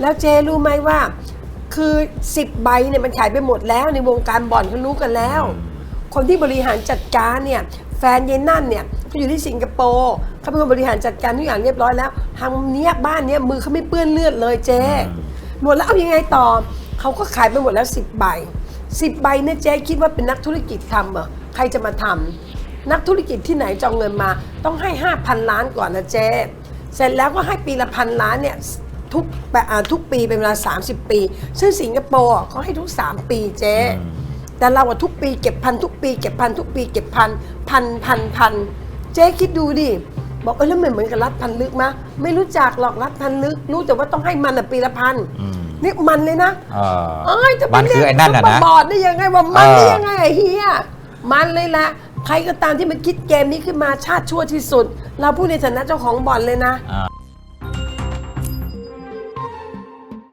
แล้วเจรู้ไหมว่า คือสิบใบเนี่ยมันขายไปหมดแล้ว ในวงการบ่อนเขารู้กันแล้ว คนที่บริหารจัดการเนี่ยแฟนเยนนั่นเนี่ยเขาอยู่ที่สิงคโปร์เขาเป็นคนบริหารจัดการทุกอย่างเรียบร้อยแล้วทางเนี้ยบ้านเนี้ยมือเขาไม่เปื้อนเลือดเลยเจ๊หมดแล้วเอายังไงต่อเขาก็ขายไปหมดแล้วสิบใบสิบใบเนี่ยเจ๊คิดว่าเป็นนักธุรกิจทำเหรอใครจะมาทำนักธุรกิจที่ไหนจะเอาเงินมา ต้องให้ห้าพันล้านก่อนนะเจ๊เสร็จแล้วก็ให้ปีละพันล้านเนี่ย ทุกแบบอ่าทุกปีเป็นเวลา 30 ปี ซึ่งสิงคโปร์อะเขาให้ทุก 3 ปีเจ๊แต่เราอะทุกปีเก็บพันทุกปีเก็บพันทุกปีเก็บพันพันพันพันเจ๊คิดดูดิบอกเออแล้วมันเหมือนกับรัฐพันลึกมะไม่รู้จักหรอกรัฐพันลึก รู้แต่ว่าต้องให้มันอะปีละพันนี่มันเลยนะเออเอ้ยจะไปมันคือไอ้นั่นน่ะเรียกนะซุปเปอร์บอร์ดได้ยังไงว่ามันเออได้ยังไงไอ้เฮียมันเลยละใครก็ตามที่มันคิดเกมนี้ขึ้นมาชาติชั่วที่สุด เราพูดในฐานะเจ้าของบ่อนเลยนะอ่า